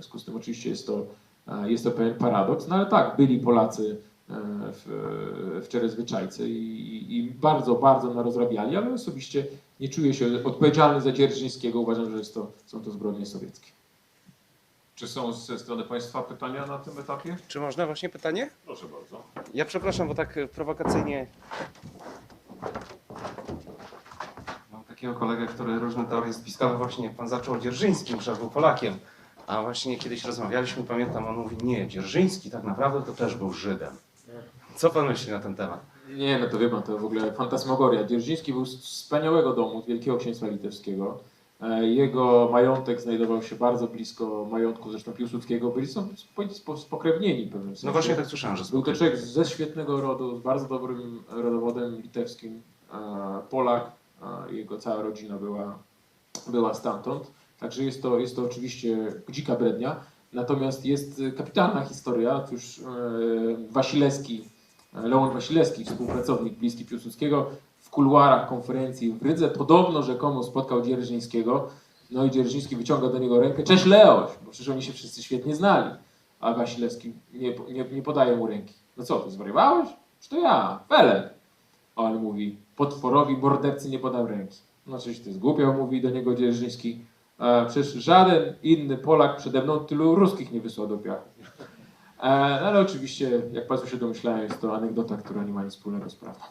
związku z tym oczywiście jest to, e, jest to pewien paradoks, no ale tak, byli Polacy e, w, w Czerezwyczajce i, i bardzo, bardzo narozrabiali, ale osobiście nie czuję się odpowiedzialny za Dzierżyńskiego, uważam, że jest to, są to zbrodnie sowieckie. Czy są ze strony Państwa pytania na tym etapie? Czy można właśnie pytanie? Proszę bardzo. Ja przepraszam, bo tak e, prowokacyjnie. Mam takiego kolegę, który różne teorie spiskowe właśnie pan zaczął Dzierżyńskim, że był Polakiem. A właśnie kiedyś rozmawialiśmy, pamiętam, on mówi, nie, Dzierżyński tak naprawdę to też był Żydem. Co pan myśli na ten temat? Nie, no to wie pan, to w ogóle fantasmagoria. Dzierżyński był z wspaniałego domu, z Wielkiego Księstwa Litewskiego. E, Jego majątek znajdował się bardzo blisko majątku zresztą Piłsudskiego. Byli są spo- spo- spokrewnieni pewnym sensie. No właśnie tak słyszałem, że Był to człowiek ze świetnego rodu, z bardzo dobrym rodowodem litewskim. e, Polak, e, jego cała rodzina była, była stamtąd. Także jest to, jest to oczywiście dzika brednia. Natomiast jest e, kapitalna historia. Otóż e, Wasilewski, e, Leon Wasilewski, współpracownik bliski Piłsudskiego, w kuluarach konferencji w Rydze podobno rzekomo spotkał Dzierżyńskiego. No i Dzierżyński wyciąga do niego rękę. Cześć Leoś, bo przecież oni się wszyscy świetnie znali. A Wasilewski nie, nie, nie podaje mu ręki. No co, ty zwariowałeś? Czy to ja, Felek. A on mówi, potworowi mordercy nie podam ręki. No coś ty zgłupiał, mówi do niego Dzierżyński. E, przecież żaden inny Polak przede mną tylu ruskich nie wysłał do piachu. E, no ale oczywiście, jak Państwo się domyślają, jest to anegdota, która nie ma nic wspólnego z prawdą.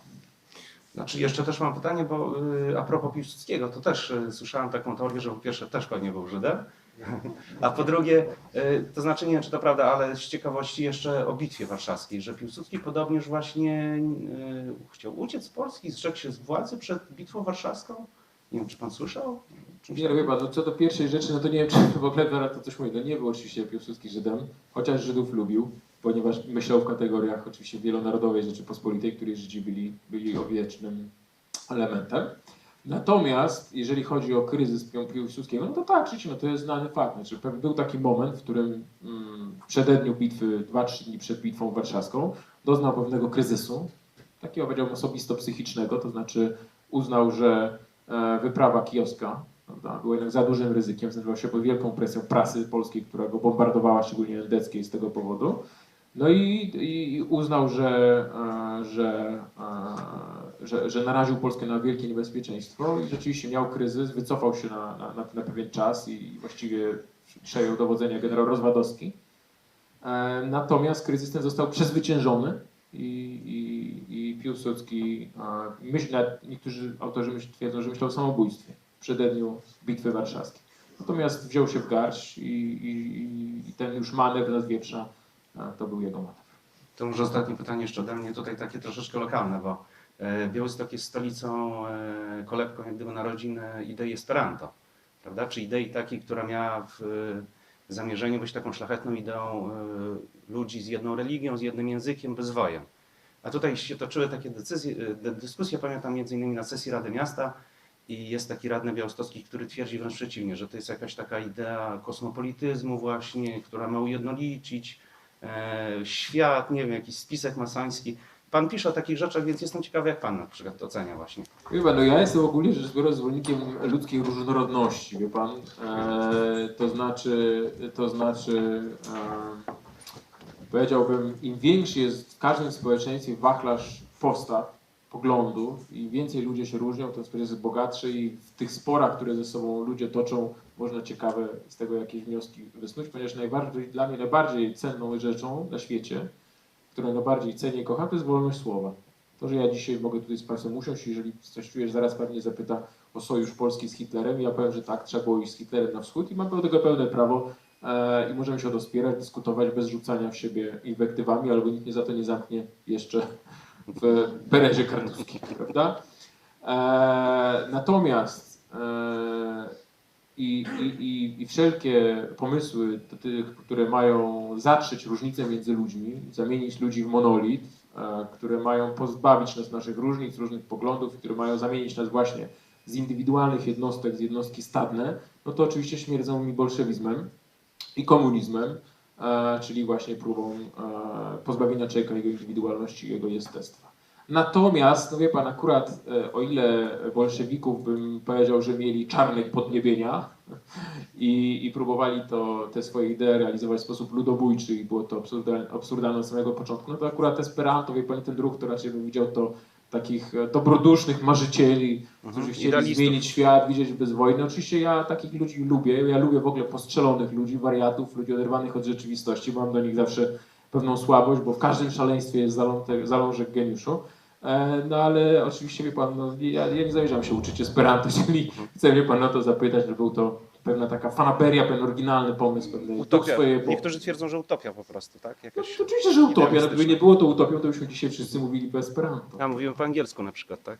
Znaczy jeszcze też mam pytanie, bo y, a propos Piłsudskiego, to też y, słyszałem taką teorię, że po pierwsze też pewnie był Żydem, a po drugie, y, to znaczy nie wiem czy to prawda, ale z ciekawości jeszcze o Bitwie Warszawskiej, że Piłsudski podobnież właśnie chciał uciec z Polski, zrzekł się z władzy przed Bitwą Warszawską. Nie wiem, czy pan słyszał? Nie, no pan, no co do pierwszej rzeczy, no to nie wiem, czy w ogóle zaraz to coś mówi. No nie był oczywiście Piłsudski Żydem, chociaż Żydów lubił, ponieważ myślał w kategoriach oczywiście wielonarodowej Rzeczypospolitej, której Żydzi byli, byli odwiecznym elementem. Natomiast jeżeli chodzi o kryzys Piłsudskiego, no to tak, rzeczywiście, no to jest znany fakt. Znaczy, był taki moment, w którym mm, w przededniu bitwy, 2-3 dni przed bitwą warszawską, doznał pewnego kryzysu, takiego powiedziałbym osobisto-psychicznego, to znaczy uznał, że e, wyprawa kijowska prawda, była jednak za dużym ryzykiem, znajdował się pod wielką presją prasy polskiej, która go bombardowała, szczególnie endeckiej z tego powodu. No i, i uznał, że, e, że, e, że, że naraził Polskę na wielkie niebezpieczeństwo i rzeczywiście miał kryzys, wycofał się na, na, na, pewien czas i właściwie przejął dowodzenie generał Rozwadowski. E, Natomiast kryzys ten został przezwyciężony i, i, i Piłsudski, myśl, nawet niektórzy autorzy myśl, twierdzą, że myślał o samobójstwie w przededniu Bitwy Warszawskiej. Natomiast wziął się w garść i, i, i ten już manewr nad wieprza e, to był jego manewr. To może ostatnie pytanie jeszcze ode mnie, tutaj takie troszeczkę lokalne, bo e, Białystok jest stolicą, e, kolebką jak gdyby narodzin idei Esperanto, prawda? Czy idei takiej, która miała w e, zamierzeniu być taką szlachetną ideą ludzi z jedną religią, z jednym językiem, bez wojen. A tutaj się toczyły takie decyzje, dy- dyskusje, pamiętam między innymi na sesji Rady Miasta i jest taki radny białostocki, który twierdzi wręcz przeciwnie, że to jest jakaś taka idea kosmopolityzmu właśnie, która ma ujednolicić e, świat, nie wiem, jakiś spisek masoński. Pan pisze o takich rzeczach, więc jestem ciekawy, jak pan na przykład ocenia właśnie. Wie pan, no ja jestem ogólnie rzecz biorąc zwolennikiem ludzkiej różnorodności, wie pan. E, to znaczy, to znaczy e, powiedziałbym, im większy jest w każdym społeczeństwie wachlarz postaw, poglądów i więcej ludzie się różnią, ten społeczeństwo jest bogatszy i w tych sporach, które ze sobą ludzie toczą, można ciekawe z tego jakieś wnioski wysnuć, ponieważ najbardziej, dla mnie najbardziej cenną rzeczą na świecie, którą najbardziej cenię i kocham, to jest wolność słowa. To, że ja dzisiaj mogę tutaj z Państwem usiąść, jeżeli coś czujesz, zaraz Pan mnie zapyta o sojusz Polski z Hitlerem, ja powiem, że tak, trzeba było iść z Hitlerem na wschód i mam do tego pełne prawo e, i możemy się o dyskutować bez rzucania w siebie inwektywami, albo nikt mnie za to nie zamknie jeszcze w berezie kartówki, prawda? E, natomiast e, i, i, i, wszelkie pomysły, tych, które mają zatrzeć różnice między ludźmi, zamienić ludzi w monolit, e, które mają pozbawić nas naszych różnic, różnych poglądów, które mają zamienić nas właśnie z indywidualnych jednostek w jednostki stadne, no to oczywiście śmierdzą mi bolszewizmem i komunizmem, czyli właśnie próbą e, pozbawienia człowieka jego indywidualności jego jestestwa. Natomiast, no wie pan, akurat e, o ile bolszewików bym powiedział, że mieli czarne podniebienia, I, i próbowali to, te swoje idee realizować w sposób ludobójczy i było to absurdalne, od samego początku. No to akurat Esperanto, wie pani, ten ruch, to raczej bym widział to takich e, dobrodusznych marzycieli, którzy Mhm. chcieli Idealistów. zmienić świat, widzieć bez wojny. Oczywiście ja takich ludzi lubię, ja lubię w ogóle postrzelonych ludzi, wariatów, ludzi oderwanych od rzeczywistości, mam do nich zawsze pewną słabość, bo w każdym szaleństwie jest zalątek, zalążek geniuszu. E, No ale oczywiście, wie pan, no, ja, ja nie zamierzam się uczyć Esperanto, czyli chcę mnie pan o to zapytać, że był to pewna taka fanaberia, pewien oryginalny pomysł, pewien duch Utopia. swojej. Niektórzy twierdzą, że utopia po prostu, tak? No, Jakaś... to oczywiście, że utopia, no, gdyby nie było to utopią, to byśmy dzisiaj wszyscy mówili po Esperanto. A mówimy po angielsku na przykład, tak?